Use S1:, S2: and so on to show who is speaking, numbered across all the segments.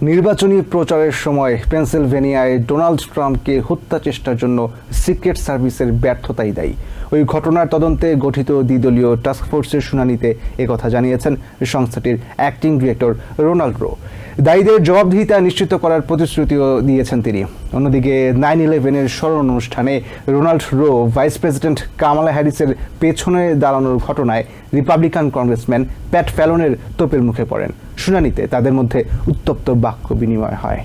S1: নির্বাচনী প্রচারের সময় পেনসিলভেনিয়ায় ডোনাল্ড ট্রাম্পকে হত্যা চেষ্টার জন্য সিক্রেট সার্ভিসের ব্যর্থতাই দায়ী। ওই ঘটনার তদন্তে গঠিত দ্বিদলীয় টাস্কফোর্সের শুনানিতে একথা জানিয়েছেন সংস্থাটির অ্যাক্টিং ডিরেক্টর রোনাল্ড রো। দায়ীদের জবাবদিহিতা নিশ্চিত করার প্রতিশ্রুতিও দিয়েছেন তিনি। অন্যদিকে নাইন ইলেভেনের স্মরণ অনুষ্ঠানে Ronald Rowe vice president Kamala হ্যারিসের পেছনে দাঁড়ানোর ঘটনায় রিপাবলিকান কংগ্রেসম্যান প্যাট ফ্যালনের তোপের মুখে পড়েন। শুনানিতে তাদের মধ্যে উত্তপ্ত বাক্য বিনিময় হয়।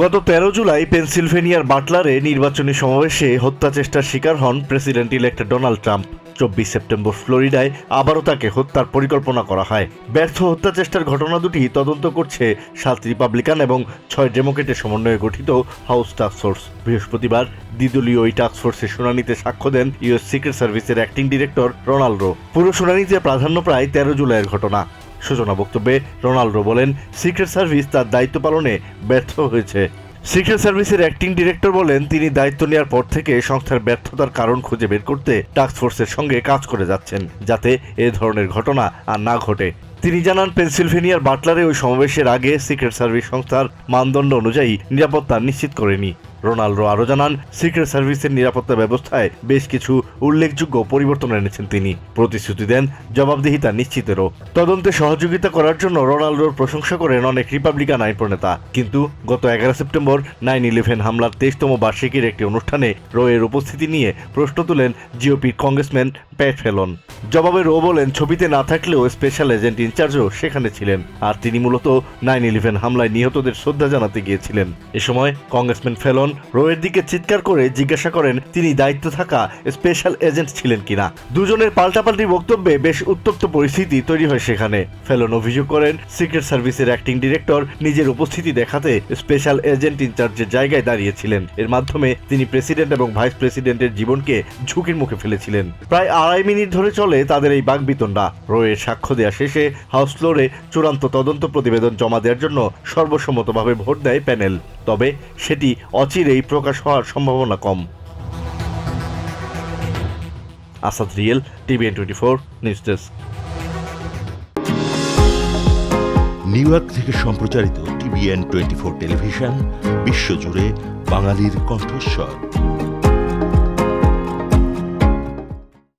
S2: গত তেরো জুলাই পেনসিলভেনিয়ার বাটলারে নির্বাচনী সমাবেশে হত্যা চেষ্টার শিকার হন প্রেসিডেন্ট ইলেক্ট ডোনাল্ড ট্রাম্প। চব্বিশ সেপ্টেম্বর ফ্লোরিডায় আবারও তাকে হত্যার পরিকল্পনা করা হয়। ব্যর্থ হত্যা চেষ্টার ঘটনা দুটি তদন্ত করছে সাত রিপাবলিকান এবং ছয় ডেমোক্রেটের সমন্বয়ে গঠিত হাউস টাস্ক ফোর্স। বৃহস্পতিবার দ্বিদলীয় ওই টাস্ক ফোর্সের শুনানিতে সাক্ষ্য দেন ইউএস সিক্রেট সার্ভিসের অ্যাক্টিং ডিরেক্টর রোনাল্ডো। পুরো শুনানিতে প্রাধান্য প্রায় তেরো জুলাইয়ের ঘটনা। সূচনা বক্তব্যে রোনাল্ডো বলেন, সিক্রেট সার্ভিস তার দায়িত্ব পালনে ব্যর্থ হয়েছে। সিক্রেট সার্ভিসের অ্যাক্টিং ডিরেক্টর বলেন, তিনি দায়িত্ব নেওয়ার পর থেকে সংস্থার ব্যর্থতার কারণ খুঁজে বের করতে টাস্ক ফোর্সের সঙ্গে কাজ করে যাচ্ছেন, যাতে এ ধরনের ঘটনা আর না ঘটে। তিনি জানান, পেনসিলভেনিয়ার বাটলারে ওই সমাবেশের আগে সিক্রেট সার্ভিস সংস্থার মানদণ্ড অনুযায়ী নিরাপত্তা নিশ্চিত করেনি। রোনাল্ডো আরও জানান, সিক্রেট সার্ভিসের নিরাপত্তা ব্যবস্থায় বেশ কিছু উল্লেখযোগ্য পরিবর্তন এনেছেন তিনি। প্রতিশ্রুতি দেন, জবাবদিহিতা নিশ্চিতেরও। তদন্তে সহযোগিতা করার জন্য রোনাল্ডোর প্রশংসা করেন অনেক রিপাবলিকান আইন প্রণেতা কিন্তু গত এগারো সেপ্টেম্বর নাইন ইলেভেন হামলার তেইশতম বার্ষিকীর একটি অনুষ্ঠানে রোয়ের উপস্থিতি নিয়ে প্রশ্ন তুলেন জিওপির কংগ্রেসম্যান প্যাট ফেলন। জবাবে রো বলেন, ছবিতে না থাকলেও স্পেশাল এজেন্ট ইনচার্জও সেখানে ছিলেন। আর তিনি মূলত নাইন ইলেভেন হামলায় নিহতদের শ্রদ্ধা জানাতে গিয়েছিলেন। এ সময় কংগ্রেসম্যান ফেলন রোয়ের দিকে চিৎকার করে জিজ্ঞাসা করেন, তিনি দায়িত্ব থাকা স্পেশাল এজেন্ট ছিলেন কিনা? দুজনের পাল্টাপাল্টি বক্তব্যে বেশ উত্তপ্ত পরিস্থিতি তৈরি হয় সেখানে। ফেলন অভিযোগ করেন, সিক্রেট সার্ভিসের অ্যাক্টিং ডিরেক্টর নিজের উপস্থিতি দেখাতে স্পেশাল এজেন্ট ইনচার্জের জায়গায় দাঁড়িয়েছিলেন। এর মাধ্যমে তিনি প্রেসিডেন্ট এবং ভাইস প্রেসিডেন্টের জীবনকে ঝুঁকির মুখে ফেলেছিলেন। প্রায় আড়াই মিনিট ধরে চলে তাদের এই বাগবিতণ্ডা রোয়ের সাক্ষ্য দেওয়া শেষে হাউস ফ্লোরে চূড়ান্ত তদন্ত প্রতিবেদন জমা দেওয়ার জন্য সর্বসম্মতভাবে ভোট দেয় প্যানেল। তবে সেটি অচিরেই প্রকাশ হওয়ার সম্ভাবনা কম। Asad real TVN twenty four, news desk.
S3: New York থেকে সম্প্রচারিত টিভিএন টোয়েন্টি ফোর টেলিভিশন, বিশ্বজুড়ে বাঙালির কণ্ঠস্বর।